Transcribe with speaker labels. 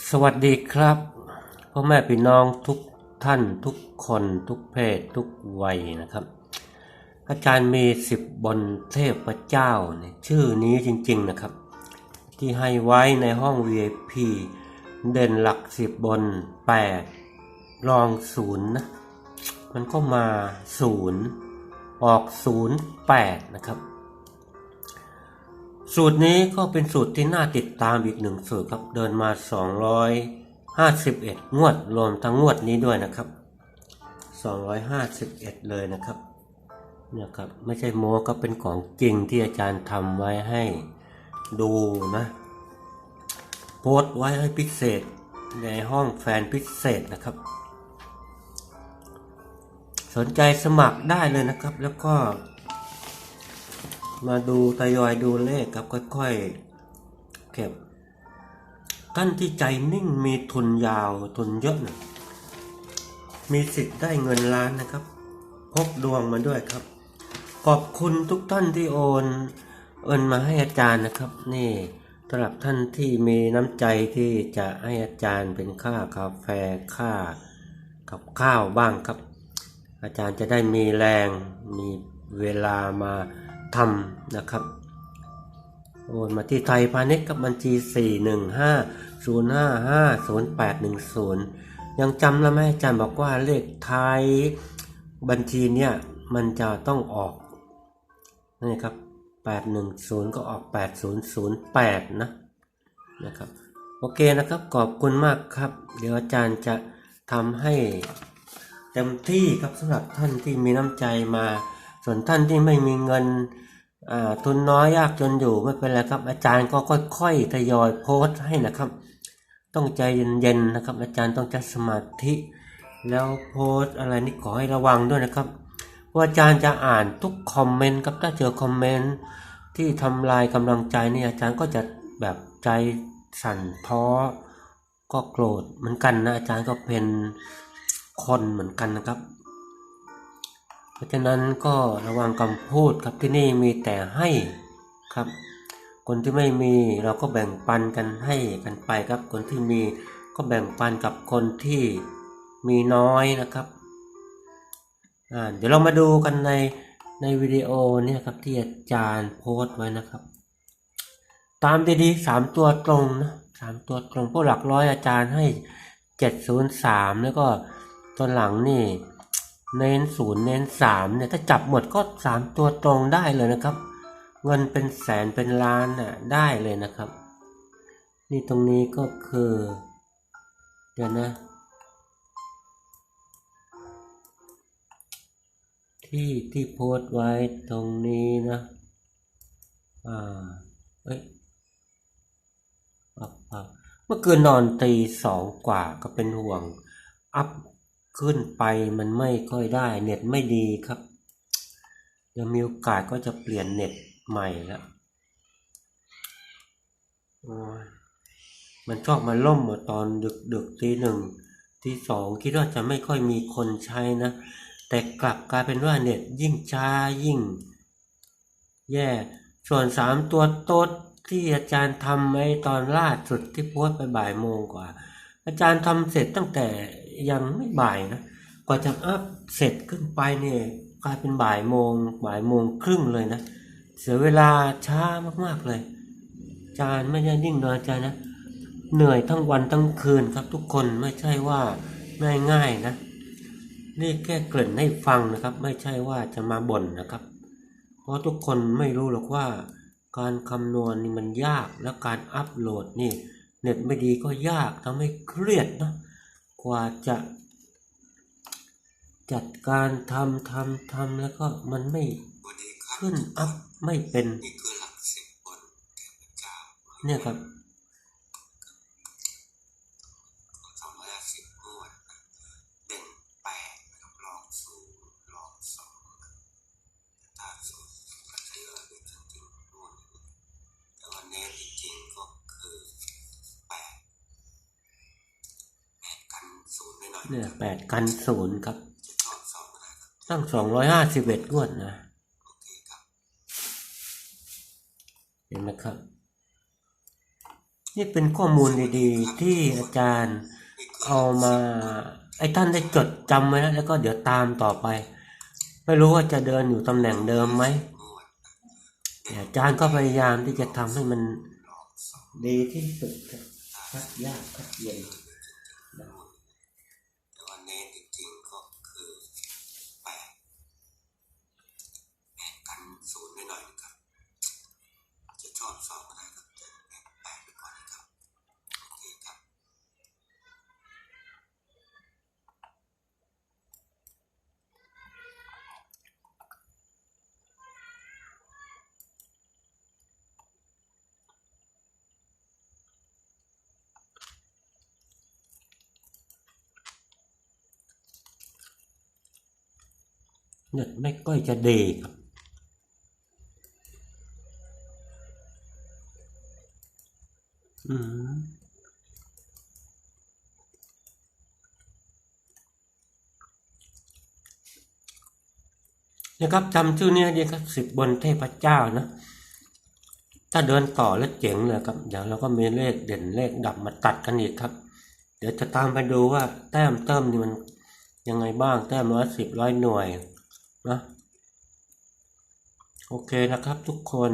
Speaker 1: สวัสดีครับพ่อแม่พี่น้องทุกท่านทุกคนทุกเพศทุกวัยนะครับ อาจารย์มีสิบบนเทพเจ้าเนี่ยชื่อนี้จริงๆนะครับ ที่ให้ไว้ในห้อง VIP เด่นหลักสิบบนแปดรองศูนย์นะมันก็มาศูนย์ออกศูนย์แปดนะครับ สูตรนี้ก็เป็นสูตรที่น่าติดตามอีกหนึ่งสูตรครับเดินมา 251 งวดรวมทั้งงวดนี้ด้วยนะครับ 251 เลยนะครับเนี่ยครับไม่ใช่โม้ก็เป็นของจริงที่อาจารย์ทำไว้ให้ดูนะโพสต์ไว้ให้พิเศษในห้องแฟนพิเศษนะครับ สนใจสมัครได้เลยนะครับแล้วก็ มาดูทยอยดูเลขครับค่อยๆเก็บท่านที่ใจนิ่งมีทุนยาวทุนเยอะนะมีสิทธิ์ได้เงินล้านนะครับพกดวงมาด้วยครับ ขอบคุณทุกท่านที่โอนเอินมาให้อาจารย์นะครับ นี่สำหรับท่านที่มีน้ำใจที่จะให้อาจารย์เป็นค่ากาแฟค่ากับข้าวบ้างครับ อาจารย์จะได้มีแรงมีเวลามา ทำนะครับโอนมาที่ไทยพาณิชย์กับบัญชี 415-055-0810 ยังจำแล้วไหมอาจารย์บอกว่าเลขไทยบัญชีเนี่ยมันจะต้องออกนี่ครับ 810 ก็ออก 8008 นะนะครับโอเคนะครับขอบคุณมากครับ เดี๋ยวอาจารย์จะทำให้เต็มที่ครับสำหรับท่านที่มีน้ำใจมา ส่วนท่านที่ไม่มีเงินทุนน้อยยากจนอยู่ไม่เป็นไรครับ อาจารย์ก็ค่อยๆทยอยโพสต์ให้นะครับ ต้องใจเย็นๆนะครับ อาจารย์ต้องใช้สมาธิ แล้วโพสต์อะไรนี่ขอให้ระวังด้วยนะครับว่าอาจารย์จะอ่านทุกคอมเมนต์ครับถ้าเจอคอมเมนต์ที่ทำลายกำลังใจนี่อาจารย์ก็จะแบบใจสั่นท้อก็โกรธเหมือนกันนะอาจารย์ก็เป็นคนเหมือนกันนะครับ ราะฉะนั้นก็ระวังคำพูดครับที่นี่มีแต่ให้ครับ คนที่ไม่มีเราก็แบ่งปันกันให้กันไปครับ คนที่มีก็แบ่งปันกับคนที่มีน้อยนะครับอ่าเดี๋ยวเรามาดูกันในในวิดีโอเนี่ยครับที่อาจารย์โพสต์ไว้นะครับ ตามดีๆสามตัวตรงนะสามตัวตรงพวกหลักร้อยอาจารย์ให้เจ็ดศูนย์สามแล้วก็ตัวหลังนี่ เน้นศูนย์เน้นสามเนี่ยถ้าจับหมดก็สามตัวตรงได้เลยนะครับ เงินเป็นแสนเป็นล้านน่ะได้เลยนะครับ นี่ตรงนี้ก็คือ เดี๋ยวนะ ที่ที่โพสต์ไว้ตรงนี้นะอ่าเอ้ยอัพอัพเมื่อคืนนอนตีสองกว่าก็เป็นห่วง อัพ ขึ้นไปมันไม่ค่อยได้เน็ตไม่ดีครับเดี๋ยวมีโอกาสก็จะเปลี่ยนเน็ตใหม่ล้วโอ้ยมันชอบมาล่มมาตอนดึกดึกตีหนึ่งตีสองคิดว่าจะไม่ค่อยมีคนใช้นะ แต่กลับกลายเป็นว่าเน็ตยิ่งช้ายิ่ง แย่ส่วนสามตัวโต๊ดที่อาจารย์ทำไว้ตอนล่าสุดที่โพสต์ไปบ่ายโมงกว่า อาจารย์ทำเสร็จตั้งแต่ยังไม่บ่ายนะกว่าจะอัพเสร็จขึ้นไปเนี่ยกลายเป็นบ่ายโมงบ่ายโมงครึ่งเลยนะ เสียเวลาช้ามากๆเลย อาจารย์ไม่ใช่นิ่งนอนใจนะ เหนื่อยทั้งวันทั้งคืนครับทุกคนไม่ใช่ว่าง่ายๆนะ นี่แค่เกริ่นให้ฟังนะครับ ไม่ใช่ว่าจะมาบ่นนะครับ เพราะทุกคนไม่รู้หรอกว่า การคำนวณนี่มันยากและการอัปโหลดนี่ เน็ตไม่ดีก็ยากทำให้เครียดนะกว่าจะ จัดการทำทำทำแล้วก็มันไม่ขึ้นอัพไม่เป็น
Speaker 2: เนี่
Speaker 1: ยครับ
Speaker 2: สองร้อยห้าสิบงวดเด่นแปดนะครับรองศูนย์รองสองถ้าศูนย์ก็ใช้เลยเป็นจริงๆงวดแต่ว่าเน้นจริงๆก็คือแปดแปดกันศูนย์ไม่หน่อย
Speaker 1: เนี่ยแปดกันศูนย์ครับ ตั้งสองร้อยห้าสิบเอ็ดงวดนะ
Speaker 2: เห็
Speaker 1: นไหมครับ นี่เป็นข้อมูลดีๆ ที่อาจารย์เอามา ไอ้ท่านได้จดจำไว้แล้วแล้วก็เดี๋ยวตามต่อไป ไม่รู้ว่าจะเดินอยู่ตำแหน่งเดิมไหมอาจารย์ก็พยายามที่จะทำให้มันดีที่สุดครับยากคัดเย็น
Speaker 2: แต่ว่าเน้นจริงๆก็คือแปดแปดกันศูนย์หน่อยๆนะครับ จะชอบสองก็ได้ครับแต่แปดแปดไปก่อนนะครับโอเคครับ
Speaker 1: เน็ตไม่ก้อยจะดีครับอืมนะครับจำชื่อเนี้ยดีครับสิบบนเทพเจ้านะ ถ้าเดินต่อแล้วเจ๋งเลยครับ เดี๋ยวเราก็มีเลขเด่นเลขดับมาตัดกันอีกครับ เดี๋ยวจะตามไปดูว่าแต้มเติมนี่มันยังไงบ้างแต้มร้อยสิบร้อยหน่วย นะโอเคนะครับทุกคน